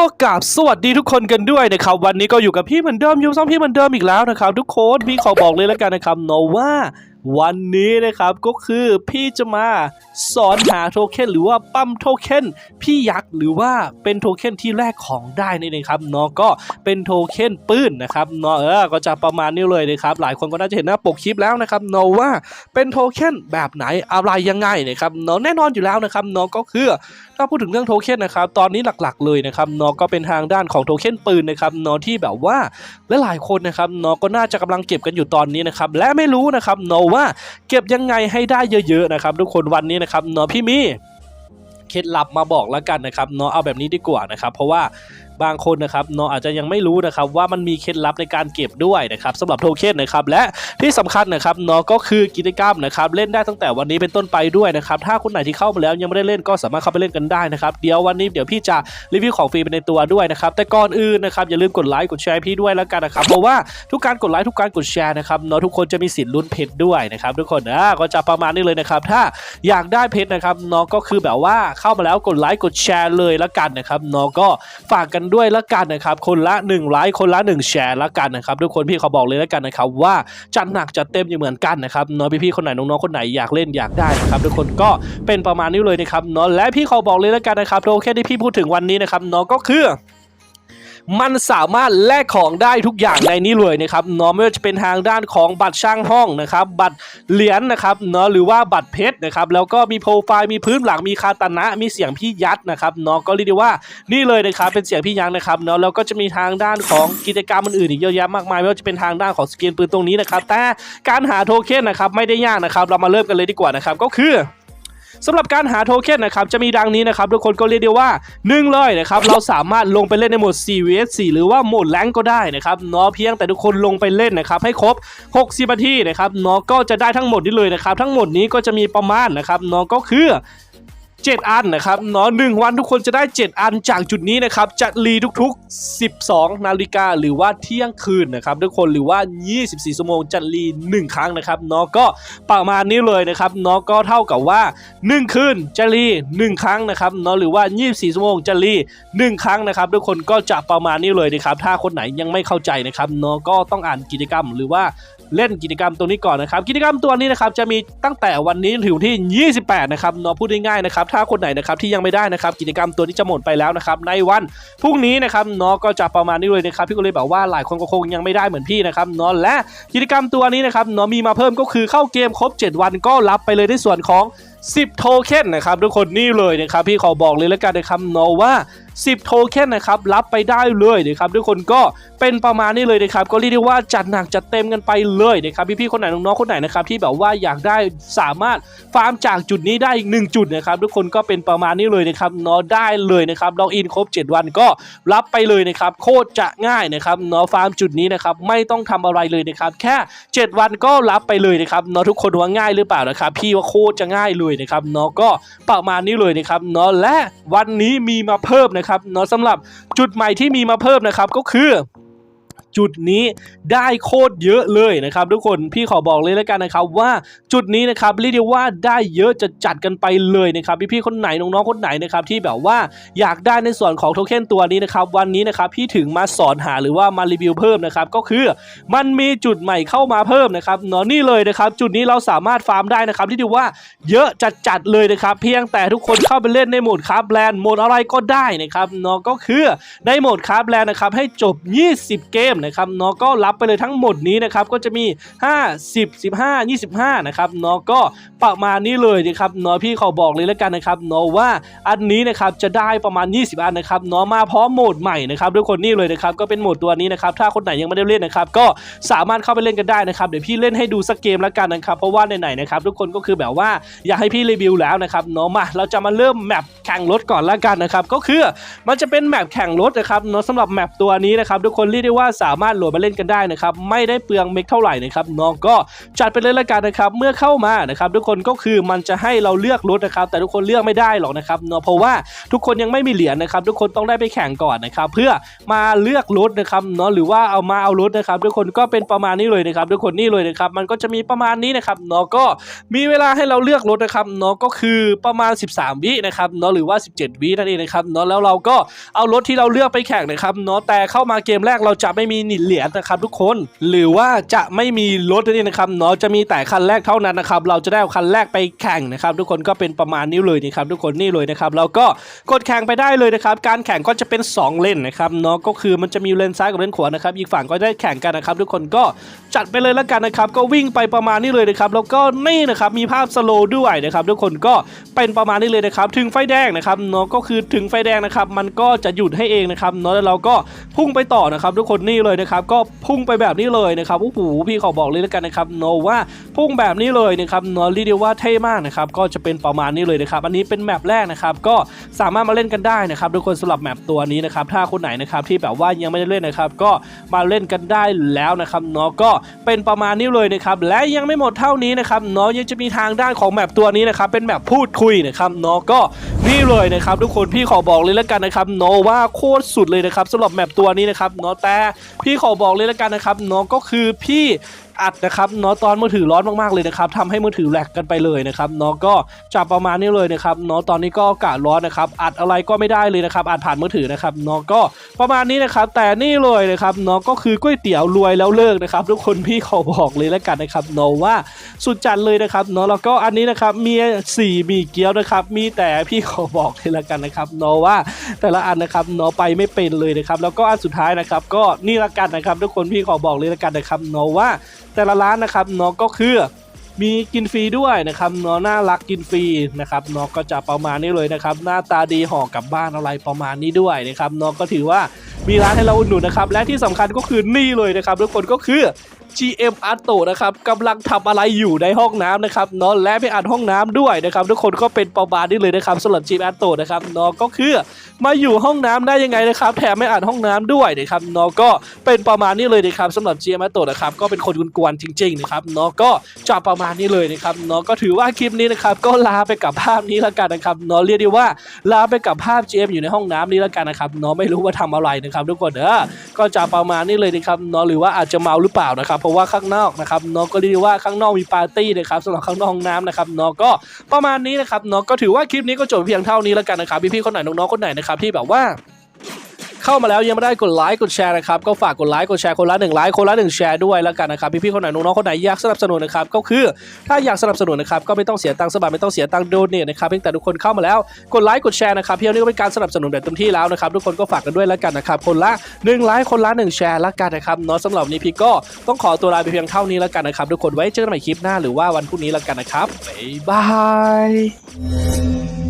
ก็กราบสวัสดีทุกคนกันด้วยนะครับ วันนี้ก็อยู่กับพี่เหมือนเดิมยูซ่องพี่เหมือนเดิมอีกแล้วนะครับ ทุกคนพี่ขอบอกเลยแล้วกันนะครับโนว่า วันนี้นะครับก็คือพี่จะมาสอนหาโทเค็นหรือว่าปั๊มโทเค็นพี่ยักษ์หรือว่าเป็นโทเค็นที่แลกของได้นี่นเองครับเนาะก็เป็นโทเค็นปืนนะครับเนาะเออก็จะประมาณนี้เลยนะครับหลายคนก็น่าจะเห็นหน้าปกคลิปแล้วนะครับเนาะว่าเป็นโทเค็นแบบไหนอะไรยังไงนะครับเนาะแน่นอนอยู่แล้วนะครับเนาะก็คือถ้าพูดถึงเรื่องโทเค็นนะครับตอนนี้หลักๆเลยนะครับเนาะก็เป็นทางด้านของโทเค็นปืนนะครับเนาะที่แบบว่าหลายๆคนนะครับเนาะก็น่าจะกำลังเก็บกันอยู่ตอนนี้นะครับและไม่รู้นะครับเนาะว่าเก็บยังไงให้ได้เยอะๆนะครับทุกคนวันนี้นะครับเนาะพี่มีเคล็ดลับมาบอกแล้วกันนะครับเนาะเอาแบบนี้ดีกว่านะครับเพราะว่า บางคนนะครับเนาะอาจจะยังไม่รู้นะครับว่ามันมีเคล็ดลับในการเก็บด้วยนะครับสำหรับโทเค็นนะครับและที่สำคัญนะครับเนาะก็คือกิจกรรมนะครับเล่นได้ตั้งแต่วันนี้เป็นต้นไปด้วยนะครับถ้าคนไหนที่เข้ามาแล้วยังไม่ได้เล่นก็สามารถเข้าไปเล่นกันได้นะครับเดี๋ยววันนี้เดี๋ยวพี่จะรีวิวของฟรีไปในตัวด้วยนะครับแต่ก่อนอื่นนะครับอย่าลืมกดไลค์กดแชร์พี่ด้วยแล้วกันนะครับเพราะว่าทุกการกดไลค์ทุกการกดแชร์นะครับเนาะทุกคนจะมีสิทธิ์ลุ้นเพชรด้วยนะครับทุกคนอ่าก็จะประมาณนี้เลยนะครับถ้าอยากได้เพชรนะครับเนาะก็คือแบบว่าเข้ามาแล้วกดไลค์กดแชร์เลยแล้วกันนะครับเนาะก็ฝากกันด้วยละกันนะครับ คนละ1ไลค์คนละ 1 แชร์ละกันนะครับทุกคนพี่เขาบอกเลยละกันนะครับว่าจัดหนักจัดเต็มอยู่เหมือนกันนะครับน้องพี่ๆคนไหนน้องๆคนไหนอยากเล่นอยากได้นะครับทุกคนก็เป็นประมาณนี้เลยนะครับเนาะและพี่เขาบอกเลยละกันนะครับโทเค็นที่พี่พูดถึงวันนี้นะครับเนาะก็คือ มันสามารถแลกของได้ทุกอย่างในนี้เลยนะครับเนาะไม่ว่าจะเป็นทางด้านของบัตรช่างห้องนะครับ บัตรเหรียญนะครับเนาะหรือว่าบัตรเพชรนะครับแล้วก็มีโปรไฟล์มีพื้นหลังมีคาตานะมีเสียงพี่ยัดนะครับเนาะก็เรียกได้ว่านี่เลยนะครับเป็นเสียงพี่ยักษ์นะครับเนาะแล้วก็จะมีทางด้านของกิจกรรมอื่นๆอีกเยอะแยะมากมายไม่ว่าจะเป็นทางด้านของสกินปืนตรงนี้นะครับแต่การหาโทเค็นนะครับไม่ได้ยากนะครับ เรามาเริ่มกันเลยดีกว่านะครับก็คือ สำหรับการหาโทเค็นนะครับจะมีดังนี้นะครับทุกคนก็เรียกได้ว่าหนึ่งเลยนะครับเราสามารถลงไปเล่นในโหมด 4vs 4 หรือว่าโหมดแรงก็ได้นะครับเนาะเพียงแต่ทุกคนลงไปเล่นนะครับให้ครบ 60นาทีนะครับเนาะก็จะได้ทั้งหมดนี้เลยนะครับทั้งหมดนี้ก็จะมีประมาณนะครับเนาะก็คือ 7 อันนะครับเนาะหนึ่งวันทุกคนจะได้ 7 อันจากจุดนี้นะครับจะรีทุกๆ 12 นาฬิกาหรือว่าเที่ยงคืนนะครับทุกคนหรือว่า 24 ชั่วโมงจะรี 1 ครั้งนะครับเนาะก็ประมาณนี้เลยนะครับเนาะก็เท่ากับว่า 1 คืนจะรี 1 ครั้งนะครับเนาะหรือว่า 24 ชั่วโมงจะรี 1 ครั้งนะครับทุกคนก็จะประมาณนี้เลยนะครับถ้าคนไหนยังไม่เข้าใจนะครับเนาะก็ต้องอ่านกิจกรรมหรือว่า เล่นกิจกรรมตัวนี้ก่อนนะครับ กิจกรรมตัวนี้นะครับจะมีตั้งแต่วันนี้ถึงที่ 28 นะครับเนาะพูดง่ายๆนะครับถ้าคนไหนนะครับที่ยังไม่ได้นะครับกิจกรรมตัวนี้จะหมดไปแล้วนะครับในวันพรุ่งนี้นะครับเนาะก็จะประมาณนี้เลยนะครับพี่ก็เลยบอกว่าหลายคนก็คงยังไม่ได้เหมือนพี่นะครับเนาะและกิจกรรมตัวนี้นะครับเนาะมีมาเพิ่มก็คือเข้าเกมครบ 7 วันก็รับไปเลยในส่วนของ10 โทเค็นนะครับทุกคนนี่เลยนะครับพี่ขอบอกเลยแล้วกันนะครับเนาะว่า10 โทเค็นนะครับรับไปได้เลยนะครับทุกคนก็เป็นประมาณนี้เลยนะครับก็เรียกได้ว่าจัดหนักจัดเต็มกันไปเลยนะครับพี่ๆคนไหนน้องๆคนไหนนะครับที่แบบว่าอยากได้สามารถฟาร์มจากจุดนี้ได้อีกหนึ่งจุดนะครับทุกคนก็เป็นประมาณนี้เลยนะครับเนาะได้เลยนะครับล็อกอินครบ 7 วันก็รับไปเลยนะครับโคตรจะง่ายนะครับเนาะฟาร์มจุดนี้นะครับไม่ต้องทำอะไรเลยนะครับแค่ 7 วันก็รับไปเลยนะครับเนาะทุกคนว่าง่ายหรือเปล่านะครับพี่ว่าโคตรจะง่ายเลยนะครับเนาะก็ประมาณนี้เลยนะครับเนาะและวันนี้มีมาเพิ่มนะะครับเนาะสำหรับจุดใหม่ที่มีมาเพิ่มนะครับก็คือ จุดนี้ได้โคตรเยอะเลยนะครับทุกคนพี่ขอบอกเลยแล้วกันนะครับว่าจุดนี้นะครับเรียกได้ว่าได้เยอะจะจัดกันไปเลยนะครับพี่ๆคนไหนน้องๆคนไหนนะครับที่แบบว่าอยากได้ในส่วนของโทเค็นตัวนี้นะครับวันนี้นะครับพี่ถึงมาสอนหาหรือว่ามารีวิวเพิ่มนะครับก็คือมันมีจุดใหม่เข้ามาเพิ่มนะครับเนาะนี่เลยนะครับจุดนี้เราสามารถฟาร์มได้นะครับที่เรียกว่าเยอะจัดจัดเลยนะครับเพียงแต่ทุกคนเข้าไปเล่นในโหมดคาราฟแลนด์โหมดอะไรก็ได้นะครับเนาะก็คือในโหมดคาราฟแลนด์นะครับให้จบ 20 เกมนะครับเนาะก็รับไปเลยทั้งหมดนี้นะครับก็จะมี5 10 15 25นะครับเนาะก็ประมาณนี้เลยนะครับเนาะพี่ขอบอกเลยแล้วกันนะครับเนาะว่าอันนี้นะครับจะได้ประมาณ 20 อันนะครับเนาะมาพร้อมโหมดใหม่นะครับทุกคนนี่เลยนะครับก็เป็นโหมดตัวนี้นะครับถ้าคนไหนยังไม่ได้เล่นนะครับก็สามารถเข้าไปเล่นกันได้นะครับเดี๋ยวพี่เล่นให้ดูสักเกมแล้วกันนะครับเพราะว่าไหนๆนะครับทุกคนก็คือแบบว่าอยากให้พี่รีวิวแล้วนะครับเนาะมาเราจะมาเริ่มแมปแข่งรถก่อนแล้วกันนะครับก็คือมันจะเป็นแมปแข่งรถนะครับเนาะสำหรับแมปตัวนี้นะครับทุกคนเรียกได้ว่าสาามารถโหลดมาเล่นกันได้นะครับไม่ได้เปลืองเมกเท่าไหร่นะครับน้องก็จัดไปเลยละกันนะครับเมื่อเข้ามานะครับทุกคนก็คือมันจะให้เราเลือกรถนะครับแต่ทุกคนเลือกไม่ได้หรอกนะครับเนาะเพราะว่าทุกคนยังไม่มีเหรียญนะครับทุกคนต้องได้ไปแข่งก่อนนะครับเพื่อมาเลือกรถนะครับเนาะหรือว่าเอามาเอารถนะครับทุกคนก็เป็นประมาณนี้เลยนะครับทุกคนนี่เลยนะครับมันก็จะมีประมาณนี้นะครับเนาะก็มีเวลาให้เราเลือกรถนะครับเนาะก็คือประมาณ 13 วินะครับเนาะหรือว่า 17 วินั่นเองนะครับเนาะแล้วเราก็เอารถที่เราเลือกไปแข่งนะครับเนาะแต่เข้ามาเกมแรกเราจะไม่มีหนิเหรียญนะครับทุกคน หรือว่าจะไม่มีรถนั่นเองนะครับเนาะจะมีแต่คันแรกเท่านั้นนะครับเราจะได้คันแรกไปแข่งนะครับทุกคนก็เป็นประมาณนี้เลยนะครับทุกคนนี่เลยนะครับแล้วก็กดแข่งไปได้เลยนะครับการแข่งก็จะเป็น 2 เลนนะครับเนาะก็คือมันจะมีเลนซ้ายกับเลนขวานะครับอีกฝั่งก็ได้แข่งกันนะครับทุกคนก็จัดไปเลยแล้วกันนะครับก็วิ่งไปประมาณนี้เลยนะครับแล้วก็นี่นะครับมีภาพสโลด้วยนะครับทุกคนก็เป็นประมาณนี้เลยนะครับถึงไฟแดงนะครับเนาะก็คือถึงไฟแดงนะครับมันก็จะหยุดให้เองนะครับเนาะแล้วเราก็พุ่งไปต่อนะครับทุกคนนี่เลยยนะครับก็พุ่งไปแบบนี้เลยนะครับโอ้โหพี่ขอบอกเลยแล้วกันนะครับเนว่าพุ่งแบบนี้เลยนะครับเนาะเรียว่าเท่มากนะครับก็จะเป็นประมาณนี้เลยนะครับอันนี้เป็นแมปแรกนะครับก็สามารถมาเล่นกันได้นะครับทุกคนสำหรับแมปตัวนี้นะครับถ้าคนไหนนะครับที่แบบว่ายังไม่ได้เล่นนะครับก็มาเล่นกันได้แล้วนะครับเนาะก็เป็นประมาณนี้เลยนะครับและยังไม่หมดเท่านี้นะครับเนาะยังจะมีทางด้านของแมปตัวนี้นะครับเป็นแมปพูดคุยนะครับเนาะก็นี่เลยนะครับทุกคนพี่ขอบอกเลยแล้วกันนะครับเนว่าโคตรสุดเลยนะครับสำหรับแมปตัวนี้นะครับเนาะแต่พี่ขอบอกเลยแล้วกันนะครับน้องก็คือพี่ อัดนะครับเนาะตอนมือถือร้อนมากๆเลยนะครับทำให้มือถือแหลกกันไปเลยนะครับเนาะก็จับประมาณนี้เลยนะครับเนาะตอนนี้ก็อากาศร้อนนะครับอัดอะไรก็ไม่ได้เลยนะครับอัดผ่านมือถือนะครับเนาะก็ประมาณนี้นะครับ แต่นี่เลยนะครับเนาะก็คือก๋วยเตี๋ยวรวยแล้วเลิกนะครับ ทุกคนพี่ขอบอกเลยแล้วกันนะครับเนาะว่าสุดจัดเลยนะครับเนาะแล้วก็อันนี้นะครับมีสี่มีเกี๊ยวนะครับ มีแต่พี่ขอบอกเลยแล้วกันนะครับเนาะว่าแต่ละอันนะครับเนาะไปไม่เป็นเลยนะครับ แล้วก็อันสุดท้ายนะครับ ก็นี่ละกันนะครับ ทุกคนพี่ขอบอกเลยละกันนะครับเนาะว่าแต่ละร้านนะครับเนาะก็คือมีกินฟรีด้วยนะครับเนาะน่ารักกินฟรีนะครับเนาะก็จะประมาณนี้เลยนะครับ หน้าตาดีห่อกลับบ้านอะไรประมาณนี้ด้วยนะครับเนาะก็ถือว่ามีร้านให้เราอุดหนุนนะครับและที่สำคัญก็คือนี่เลยนะครับทุกคนก็คือ GM a r t o นะครับกำลังทำอะไรอยู่ในห้องน้ำนะครับเนาะและไปอัดห้องน้ำด้วยนะครับทุกคนก็เป็นประมาณนี้เลยนะครับสำหรับ GM a r t o นะครับเนาะก็คือมาอยู่ห้องน้ำได้ยังไงนะครับแถมไม่อัดห้องน้ำด้วยนะครับเนาะก็เป็นประมาณนี้เลยนะครับสำหรับ GM a r t o นะครับก็เป็นคนกวนๆจริงๆนะครับเนาะก็จะประมาณนี้เลยนะครับเนาะก็ถือว่าคลิปนี้นะครับก็ลาไปกับภาพนี้แล้วกันนะครับเนาะเรียกได้ว่าลาไปกับภาพ GM อยู่ในห้องน้ำนี้แล้วกันนะครับเนาะไม่รู้ว่าทำอะไรนะครับทุกคนเด้อก็จะประมาณนี้เลยนะครับเนาะหรือว่าอาจจะเมาหรือเปล่านะครับเพราะว่าข้างนอกนะครับเนาะก็เรียกได้ว่าข้างนอกมีปาร์ตี้นะครับสำหรับข้างนอกห้องน้ำนะครับเนาะก็ประมาณนี้นะครับเนาะก็ถือว่าคลิปนี้ก็จบเพียงเท่านี้แล้วกันนะครับพี่ๆคนไหนน้องๆคนไหนนะครับที่แบบว่า เข้ามาแล้วยังไม่ได้กดไลค์กดแชร์นะครับก็ฝากกดไลค์กดแชร์คนละหนึ่งไลค์คนละหนึ่งแชร์ด้วยแล้วกันนะครับพี่ๆคนไหนน้องๆคนไหนอยากสนับสนุนนะครับก็คือถ้าอยากสนับสนุนนะครับก็ไม่ต้องเสียตังค์สมัครไม่ต้องเสียตังค์โดเนทนะครับเพียงแต่ทุกคนเข้ามาแล้วกดไลค์กดแชร์นะครับเพียงนี้ก็เป็นการสนับสนุนแบบเต็มที่แล้วนะครับทุกคนก็ฝากกันด้วยแล้วกันนะครับคนละหนึ่งไลค์คนละหนึ่งแชร์แล้วกันนะครับเนาะสำหรับนนี้พี่ก็ต้องขอตัวลาไปเพียงเท่านี้แล้วกันนะครับทุกคนไว้เจอกันใหม่คลิปหน้าหรือว่าวันพรุ่งนี้แล้วกันนะครับบ๊ายบาย